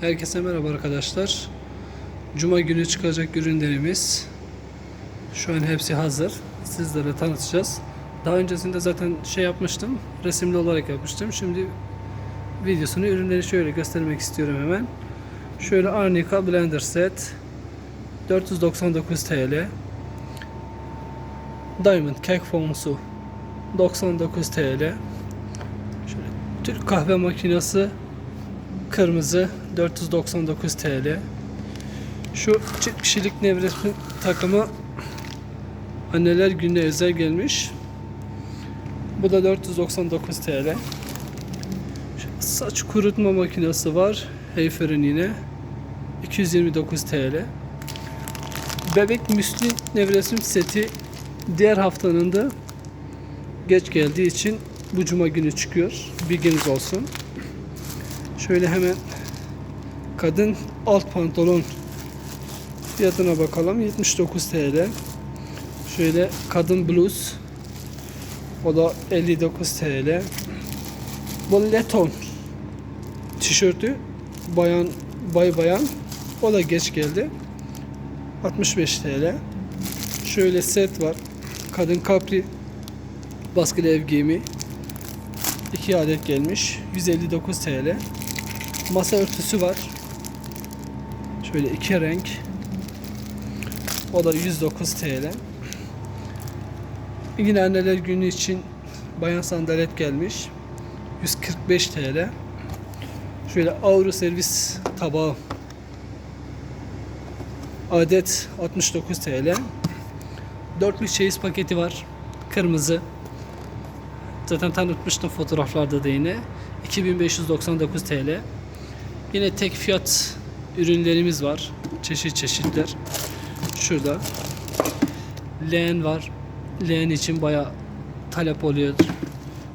Herkese merhaba arkadaşlar. Cuma günü çıkacak ürünlerimiz şu an hepsi hazır. Sizlere tanıtacağız. Daha öncesinde zaten şey yapmıştım. Resimli olarak yapmıştım. Şimdi videosunu ürünleri şöyle göstermek istiyorum hemen. Şöyle Arnica Blender Set 499 TL. Diamond Cake Fonsu 99 TL. Şöyle Türk kahve makinesi kırmızı 499 TL. Şu çift kişilik nevresim takımı anneler gününe özel gelmiş. Bu da 499 TL. Saç kurutma makinesi var. Heyfer'in yine 229 TL. Bebek müsli nevresim seti diğer haftanın da geç geldiği için bu cuma günü çıkıyor. Bilginiz olsun. Şöyle hemen kadın alt pantolon fiyatına bakalım. 79 TL. Şöyle kadın bluz o da 59 TL. Bu leton tişörtü bayan bay bayan o da geç geldi. 65 TL. Şöyle set var. Kadın kapri baskılı ev giyimi 2 adet gelmiş. 159 TL. Masa örtüsü var. Şöyle iki renk. O da 109 TL. Yine anneler günü için bayan sandalet gelmiş. 145 TL. Şöyle Avro servis tabağı. Adet 69 TL. Dörtlü çeyiz paketi var. Kırmızı. Zaten tanıtmıştım fotoğraflarda da yine. 2599 TL. Yine tek fiyat ürünlerimiz var. Çeşit çeşitler. Şurada. Leğen var. Leğen için baya talep oluyor.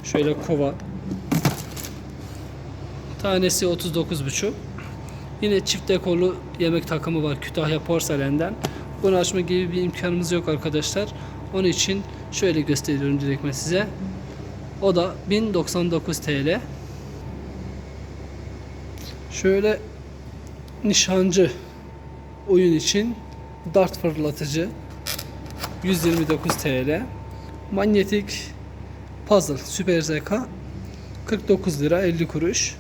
Şöyle kova. Tanesi 39,5. Yine çift dekorlu yemek takımı var Kütahya porselenden. Bunu açma gibi bir imkanımız yok arkadaşlar. Onun için şöyle gösteriyorum direkt ben size. O da 1099 TL. Şöyle nişancı oyun için dart fırlatıcı 129 TL. Manyetik puzzle süper zeka 49 lira 50 kuruş.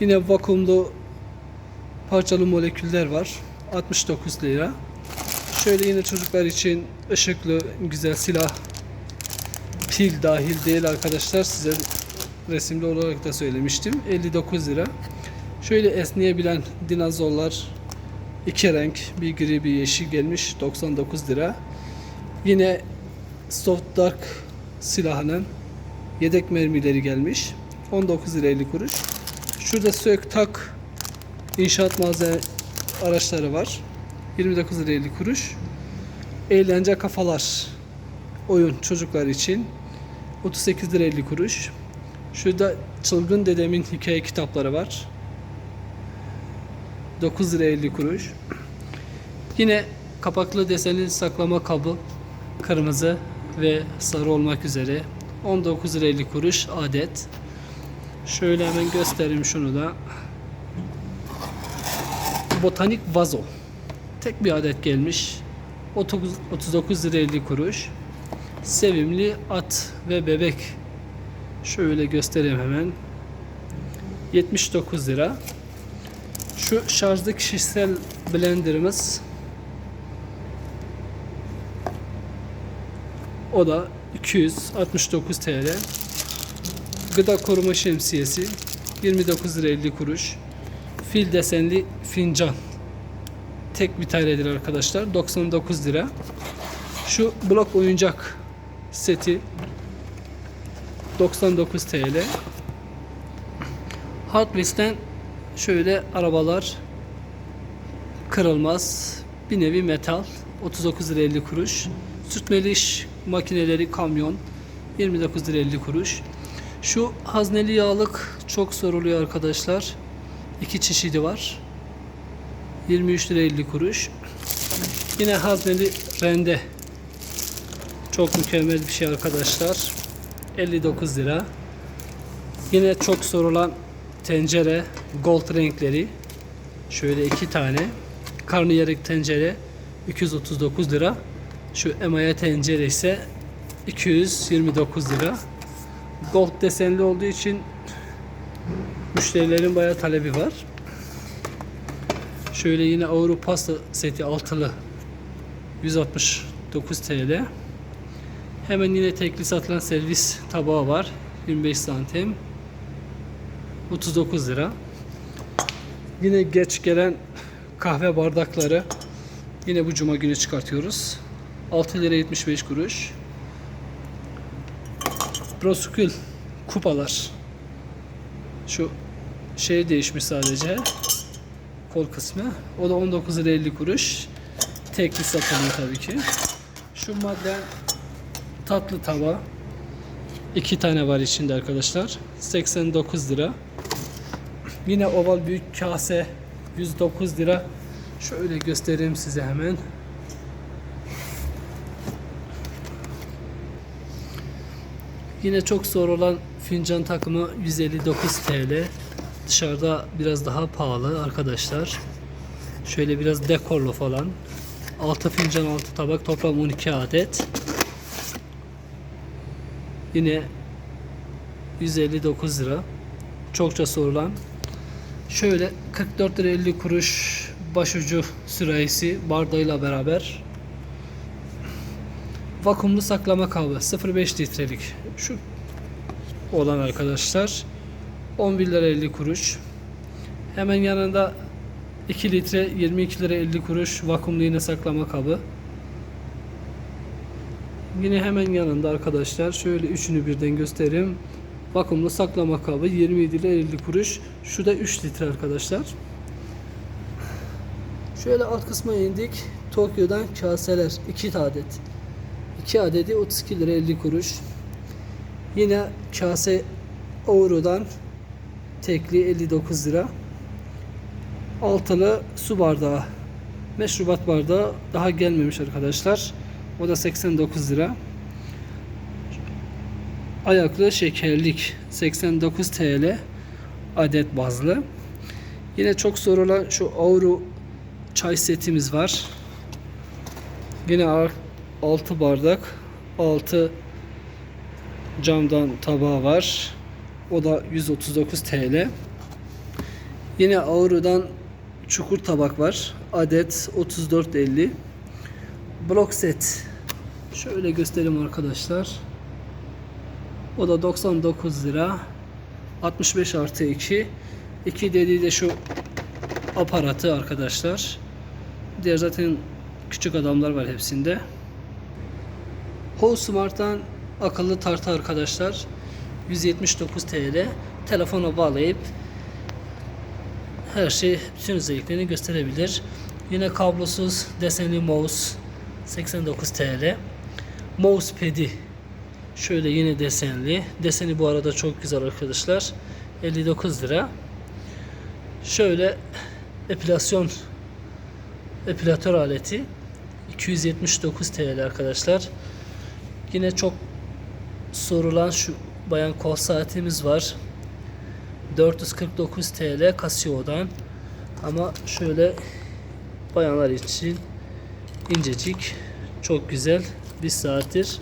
Yine vakumlu parçalı moleküller var 69 lira. Şöyle yine çocuklar için ışıklı güzel silah pil dahil değil arkadaşlar size resimli olarak da söylemiştim 59 lira şöyle esneyebilen dinozorlar iki renk bir gri bir yeşil gelmiş 99 lira yine soft dark silahının yedek mermileri gelmiş 19 lira 50 kuruş şurada sök tak inşaat malzeme araçları var 29 lira 50 kuruş eğlence kafalar oyun çocuklar için 38 lira 50 kuruş. Şurada Çılgın Dedemin hikaye kitapları var. 9 lira 50 kuruş. Yine kapaklı desenli saklama kabı kırmızı ve sarı olmak üzere 19 lira 50 kuruş adet. Şöyle hemen göstereyim şunu da. Botanik vazo. Tek bir adet gelmiş. 39, 39 lira 50 kuruş. Sevimli at ve bebek. Şöyle göstereyim hemen. 79 lira. Şu şarjlı kişisel blenderımız o da 269 TL. Gıda koruma şemsiyesi 29 lira 50 kuruş. Fil desenli fincan. Tek bir tanedir arkadaşlar. 99 lira. Şu blok oyuncak seti 99 TL. Hot Wheels'ten şöyle arabalar kırılmaz bir nevi metal 39 lira 50 kuruş. Sürtmeli iş makineleri kamyon 29 lira 50 kuruş. Şu hazneli yağlık çok soruluyor arkadaşlar. İki çeşidi var. 23 lira 50 kuruş. Yine hazneli rende çok mükemmel bir şey arkadaşlar. 59 lira. Yine çok sorulan tencere gold renkleri Şöyle iki tane. Karnıyarık tencere 239 lira. Şu emaye tencere ise 229 lira. Gold desenli olduğu için müşterilerin bayağı talebi var. Şöyle yine Avrupa seti altılı 169 TL. Hemen yine tekli satılan servis tabağı var. 25 santim. 39 lira. Yine geç gelen kahve bardakları yine bu cuma günü çıkartıyoruz. 6 lira 75 kuruş. Proskül kupalar. Şu şey değişmiş sadece. Kol kısmı. O da 19 lira 50 kuruş. Tekli satılıyor tabii ki. Şu madden tatlı tava. iki tane var içinde arkadaşlar. 89 lira. Yine oval büyük kase 109 lira. Şöyle göstereyim size hemen. Yine çok zor olan fincan takımı 159 TL. Dışarıda biraz daha pahalı arkadaşlar. Şöyle biraz dekorlu falan. 6 fincan 6 tabak toplam 12 adet. Yine 159 lira. Çokça sorulan. Şöyle 44 lira 50 kuruş başucu sürahisi bardağıyla beraber. Vakumlu saklama kabı 0.5 litrelik. Şu olan arkadaşlar 11 lira 50 kuruş. Hemen yanında 2 litre 22 lira 50 kuruş vakumlu yine saklama kabı. Yine hemen yanında arkadaşlar şöyle üçünü birden göstereyim. Vakumlu saklama kabı 27 lira 50 kuruş. Şu da 3 litre arkadaşlar. Şöyle alt kısma indik. Tokyo'dan kaseler 2 adet. 2 adedi 32 lira 50 kuruş. Yine kase Euro'dan tekli 59 lira. Altılı su bardağı. Meşrubat bardağı daha gelmemiş arkadaşlar. O da 89 lira. Ayaklı şekerlik 89 TL adet bazlı. Yine çok sorulan şu Avru çay setimiz var. Yine 6 bardak 6 camdan tabağı var. O da 139 TL. Yine Auru'dan çukur tabak var. Adet 34.50. Blok set. Şöyle göstereyim arkadaşlar. O da 99 lira. 65 artı 2. 2 dediği de şu aparatı arkadaşlar. Diğer zaten küçük adamlar var hepsinde. Home Smart'tan akıllı tartı arkadaşlar. 179 TL. Telefona bağlayıp her şey bütün özelliklerini gösterebilir. Yine kablosuz desenli mouse 89 TL. Mousepad'i şöyle yine desenli. Deseni bu arada çok güzel arkadaşlar. 59 lira. Şöyle epilasyon epilatör aleti 279 TL arkadaşlar. Yine çok sorulan şu bayan kol saatimiz var. 449 TL Casio'dan. Ama şöyle bayanlar için incecik çok güzel bir saattir.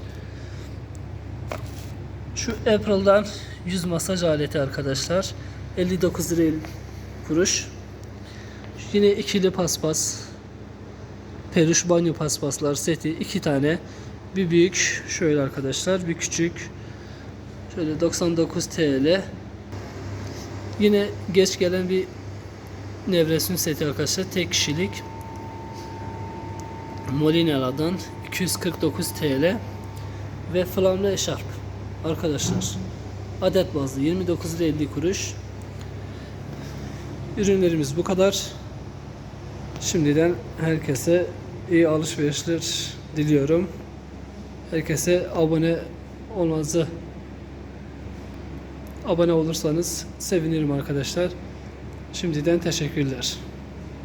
Şu April'dan yüz masaj aleti arkadaşlar. 59 lira 50 kuruş. Yine ikili paspas. Peluş banyo paspaslar seti iki tane. Bir büyük şöyle arkadaşlar, bir küçük. Şöyle 99 TL. Yine geç gelen bir Nevresun seti arkadaşlar. Tek kişilik. Molina'dan 249 TL. Ve flamlı eşarp. Arkadaşlar. Adet bazlı 29 lira 50 kuruş. Ürünlerimiz bu kadar. Şimdiden herkese iyi alışverişler diliyorum. Herkese abone olmanızı abone olursanız sevinirim arkadaşlar. Şimdiden teşekkürler.